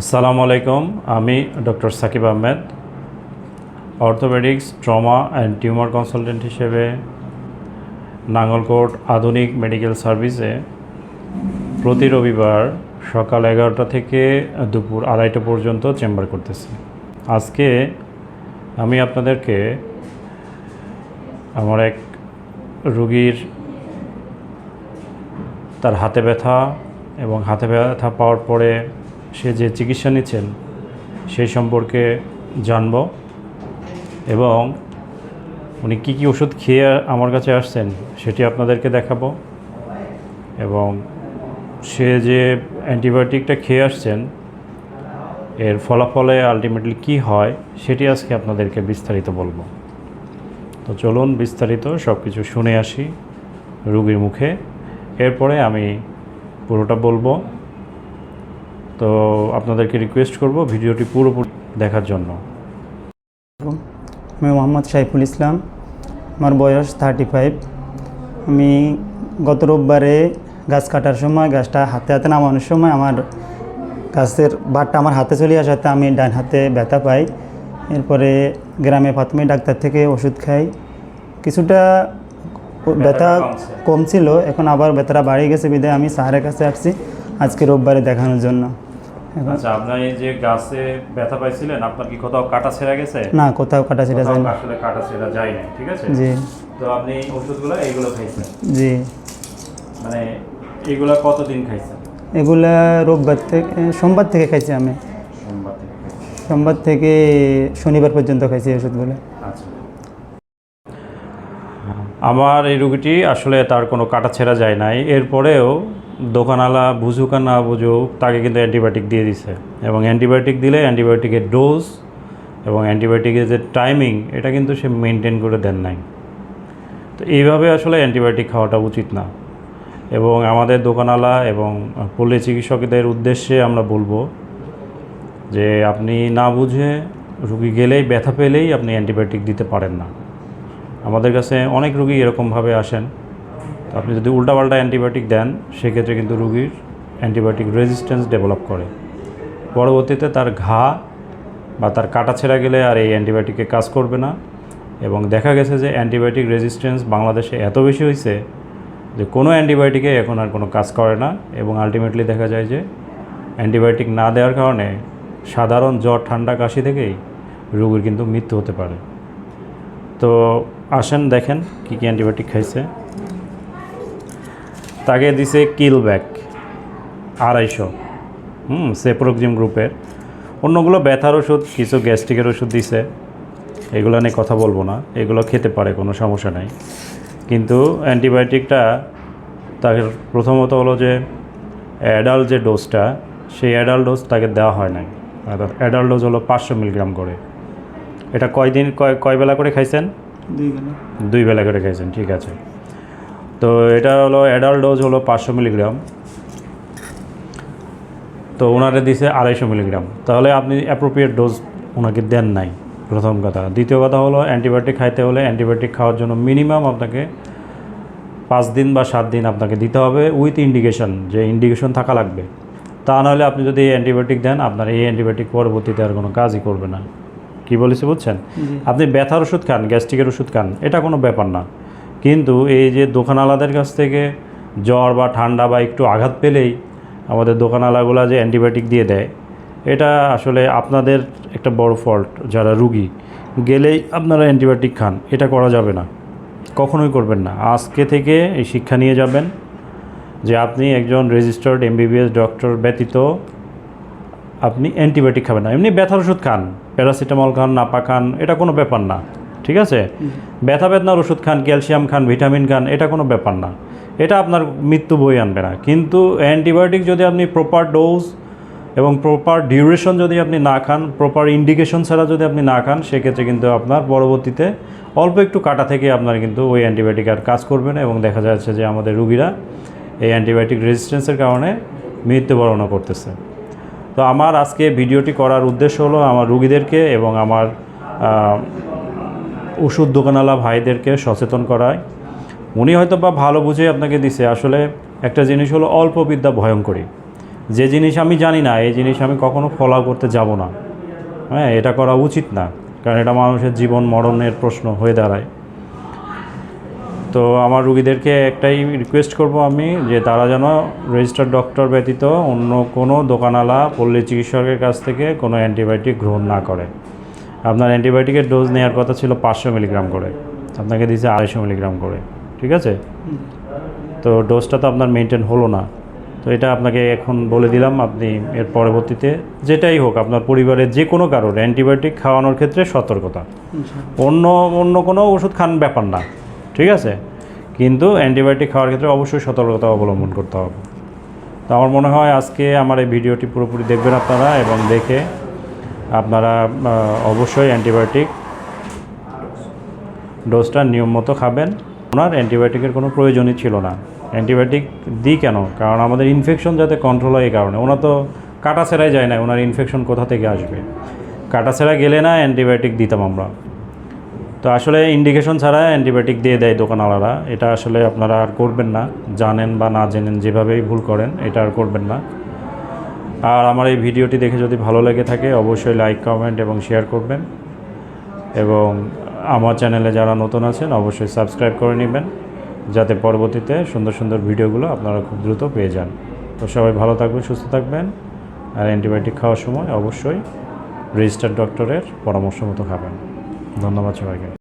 আসসালামু আলাইকুম, আমি doctor Sakib Ahmed, orthopaedics, trauma and tumour consultant হিসেবে নাঙ্গলকোট আধুনিক মেডিকেল সার্ভিসে প্রতি রবিবার সকাল এগারোটা থেকে দুপুর আড়াইটা পর্যন্ত চেম্বার করতেছি। আজকে আমি আপনাদেরকে আমার এক রুগীর তার হাতে ব্যথা এবং হাতে ব্যথা পাওয়ার পরে সে যে চিকিৎসা নিচ্ছেন সেই সম্পর্কে জানব এবং উনি কী কী ওষুধ খেয়ে আমার কাছে আসছেন সেটি আপনাদেরকে দেখাবো এবং সে যে অ্যান্টিবায়োটিকটা খেয়ে আসছেন, এর ফলাফলে আলটিমেটলি কী হয় সেটি আজকে আপনাদেরকে বিস্তারিত বলব। তো চলুন বিস্তারিত সব কিছু শুনে আসি রুগীর মুখে। এরপরে আমি পুরোটা বলব। তো আপনাদেরকে রিকোয়েস্ট করব ভিডিওটি পুরোপুরি দেখার জন্য। আমি মোহাম্মদ সাইফুল ইসলাম আমার বয়স থার্টি ফাইভ আমি গত রোববারে গাছ কাটার সময় গাছটা হাতে হাতে নামানোর সময় আমার গাছের বাটটা আমার হাতে চলে আসাতে আমি ডান হাতে ব্যথা পাই। এরপরে গ্রামে প্রাথমিক ডাক্তার থেকে ওষুধ খাই। কিছুটা ব্যথা। কম ছিল এখন আবার ব্যথাটা বাড়ে গেছে বিধায় আমি স্যারের কাছে আসছি আজকে রোববারে দেখানোর জন্য। আচ্ছা আপনার এই যে গাছে ব্যথা পাইছিলেন আপনার কি কোথাও কাটা ছেঁড়া গেছে? না কোথাও কাটা কোথাও যায় না আসলে কাটা ছেঁড়া যায় না ঠিক আছে? জি। তো আপনি ওষুধগুলো এইগুলো খাইছেন? জি। মানে এইগুলো কতদিন খাইছেন? এগুলা রোববার থেকে সোমবার থেকে খাইছি আমি। সোমবার থেকে সোমবার থেকে শনিবার পর্যন্ত খাইছি ওষুধগুলো। আচ্ছা। আমার এই রুগীটি আসলে তার কোনো কাটা ছেঁড়া যায় নাই। এরপরেও দোকানওয়ালা বুঝুক আর না বুঝুক, তাকে কিন্তু অ্যান্টিবায়োটিক দিয়ে দিছে। এবং অ্যান্টিবায়োটিক দিলে অ্যান্টিবায়োটিকের ডোজ এবং অ্যান্টিবায়োটিকের যে টাইমিং, এটা কিন্তু সে মেনটেন করে দেন নাই। তো এইভাবে আসলে অ্যান্টিবায়োটিক খাওয়াটা উচিত না। এবং আমাদের দোকানওয়ালা এবং পল্লী চিকিৎসকদের উদ্দেশ্যে আমরা বলব যে আপনি না বুঝে রুগী গেলেই, ব্যথা পেলেই আপনি অ্যান্টিবায়োটিক দিতে পারেন না। আমাদের কাছে অনেক রুগী এরকমভাবে আসেন। তো আপনি যদি উল্টাপাল্টা অ্যান্টিবায়োটিক দেন, সেক্ষেত্রে কিন্তু রুগীর অ্যান্টিবায়োটিক রেজিস্ট্যান্স ডেভেলপ করে। পরবর্তীতে তার ঘা বা তার কাটা ছেঁড়া গেলে আর এই অ্যান্টিবায়োটিকে কাজ করবে না। এবং দেখা গেছে যে অ্যান্টিবায়োটিক রেজিস্ট্যান্স বাংলাদেশে এত বেশি হয়েছে যে কোনো অ্যান্টিবায়োটিকে এখন আর কোনো কাজ করে না। এবং আলটিমেটলি দেখা যায় যে অ্যান্টিবায়োটিক না দেওয়ার কারণে সাধারণ জ্বর, ঠান্ডা, কাশি থেকেই রোগীর কিন্তু মৃত্যু হতে পারে। তো আসেন, দেখেন কী কী অ্যান্টিবায়োটিক খাইছে। তাকে দিছে কিল ব্যাক আড়াইশো। হুম সেপ্রোক্সিম গ্রুপের। অন্যগুলো ব্যথার ওষুধ কিছু গ্যাস্ট্রিকের ওষুধ দিছে। এগুলো নিয়ে কথা বলব না এগুলো খেতে পারে কোনো সমস্যা নাই। কিন্তু অ্যান্টিবায়োটিকটা তাকে প্রথমত হলো যে অ্যাডাল্ট যে ডোজটা সেই অ্যাডাল্ট ডোজ তাকে দেওয়া হয় নাই। অর্থাৎ অ্যাডাল্ট ডোজ হলো পাঁচশো মিলিগ্রাম করে। এটা কয়দিন কয় কয় বেলা করে খাইছেন? দুই বেলা। দুই বেলা করে খাইছেন ঠিক আছে। তো এটা হলো অ্যাডাল্ট ডোজ হলো পাঁচশো মিলিগ্রাম তো ওনারে দিছে আড়াইশো মিলিগ্রাম তাহলে আপনি অ্যাপ্রোপ্রিয়েট ডোজ ওনাকে দেন নাই প্রথম কথা। দ্বিতীয় কথা হলো অ্যান্টিবায়োটিক খাইতে হলে অ্যান্টিবায়োটিক খাওয়ার জন্য মিনিমাম আপনাকে পাঁচ দিন বা সাত দিন আপনাকে দিতে হবে উইথ ইন্ডিকেশন যে ইন্ডিকেশন থাকা লাগবে। তা নাহলে আপনি যদি এই অ্যান্টিবায়োটিক দেন আপনার এই অ্যান্টিবায়োটিক পরবর্তীতে আর কোনো কাজই করবে না। কি বলেছি বুঝছেন? আপনি ব্যথার ওষুধ খান গ্যাস্ট্রিকের ওষুধ খান এটা কোনো ব্যাপার না। কিন্তু এই যে দোকানওয়ালাদের কাছ থেকে জ্বর বা ঠান্ডা বা একটু আঘাত পেলেই আমাদের দোকানওয়ালাগুলো যে অ্যান্টিবায়োটিক দিয়ে দেয়, এটা আসলে আপনাদের একটা বড় ফল্ট যারা রুগী। গেলেই আপনারা অ্যান্টিবায়োটিক খান, এটা করা যাবে না। কখনোই করবেন না। আজকে থেকে এই শিক্ষা নিয়ে যাবেন যে আপনি একজন রেজিস্টার্ড এমবিবিএস ডক্টর ব্যতীত আপনি অ্যান্টিবায়োটিক খাবেন না। এমনি ব্যথার ওষুধ খান, প্যারাসিটামল খান, নাপা খান, এটা কোনো ব্যাপার না। ঠিক আছে? ব্যথা বেদনার ওষুধ খান, ক্যালসিয়াম খান, ভিটামিন খান, এটা কোনো ব্যাপার না। এটা আপনার মৃত্যু বই আনবে না। কিন্তু অ্যান্টিবায়োটিক যদি আপনি প্রপার ডোজ এবং প্রপার ডিউরেশন যদি আপনি না খান প্রপার ইন্ডিকেশন ছাড়া যদি আপনি না খান, সেক্ষেত্রে কিন্তু আপনার পরবর্তীতে অল্প একটু কাটা থেকে আপনার কিন্তু ওই অ্যান্টিবায়োটিক আর কাজ করবে না এবং দেখা যাচ্ছে যে আমাদের রুগীরা এই অ্যান্টিবায়োটিক রেজিস্ট্যান্সের কারণে মৃত্যুবরণও করতেছে। তো আমার আজকে ভিডিওটি করার উদ্দেশ্য হলো আমার রুগীদেরকে এবং আমার ওষুধ দোকানওয়ালা ভাইদেরকে সচেতন করায়। উনি হয়তো বা ভালো বুঝে আপনাকে দিছে। আসলে একটা জিনিস হলো অল্প বিদ্যা ভয়ঙ্করী যে জিনিস আমি জানি না, এই জিনিস আমি কখনো ফলো করতে যাব না। হ্যাঁ এটা করা উচিত না, কারণ এটা মানুষের জীবন মরণের প্রশ্ন হয়ে দাঁড়ায়। তো আমার রুগীদেরকে একটাই রিকোয়েস্ট করব আমি, যে তারা যেন রেজিস্টার্ড ডক্টর ব্যতীত অন্য কোনো দোকানওয়ালা পল্লী চিকিৎসকের কাছ থেকে কোনো অ্যান্টিবায়োটিক গ্রহণ না করে। আপনার অ্যান্টিবায়োটিকের ডোজ নেওয়ার কথা ছিল পাঁচশো মিলিগ্রাম করে। আপনাকে দিয়েছে আড়াইশো মিলিগ্রাম করে ঠিক আছে? তো ডোজটা তো আপনার মেনটেন হলো না। তো এটা আপনাকে এখন বলে দিলাম আপনি এর পরবর্তীতে যেটাই হোক আপনার পরিবারের যে কোনো কারোর অ্যান্টিবায়োটিক খাওয়ানোর ক্ষেত্রে সতর্কতা। অন্য অন্য কোনো ওষুধ খান ব্যাপার না ঠিক আছে? কিন্তু অ্যান্টিবায়োটিক খাওয়ার ক্ষেত্রে অবশ্যই সতর্কতা অবলম্বন করতে হবে। তো আমার মনে হয় আজকে আমার এই ভিডিওটি পুরোপুরি দেখবেন আপনারা এবং দেখে আপনারা অবশ্যই অ্যান্টিবায়োটিক ডোজটা নিয়ম মতো খাবেন। ওনার অ্যান্টিবায়োটিকের কোনো প্রয়োজনই ছিল না। অ্যান্টিবায়োটিক দিই কেন? কারণ আমাদের ইনফেকশন যাতে কন্ট্রোল হয় এই কারণে। ওনার তো কাটা ছেঁড়াই যায় না, ওনার ইনফেকশন কোথা থেকে আসবে? কাটা ছেঁড়া গেলে না অ্যান্টিবায়োটিক দিতাম আমরা। তো আসলে ইন্ডিকেশন ছাড়া অ্যান্টিবায়োটিক দিয়ে দেয় দোকানওয়ালারা। এটা আসলে আপনারা আর করবেন না। জানেন বা না জেনেন যেভাবেই ভুল করেন, এটা আর করবেন না। আর আমার এই ভিডিওটি দেখে যদি ভালো লেগে থাকে, অবশ্যই লাইক কমেন্ট এবং শেয়ার করবেন। এবং আমার চ্যানেলে যারা নতুন আছেন, অবশ্যই সাবস্ক্রাইব করে নেবেন, যাতে পরবর্তীতে সুন্দর সুন্দর ভিডিওগুলো আপনারা খুব দ্রুত পেয়ে যান। তো সবাই ভালো থাকবেন, সুস্থ থাকবেন। আর অ্যান্টিবায়োটিক খাওয়ার সময় অবশ্যই রেজিস্টার্ড ডক্টরের পরামর্শ মতো খাবেন। ধন্যবাদ সবাইকে।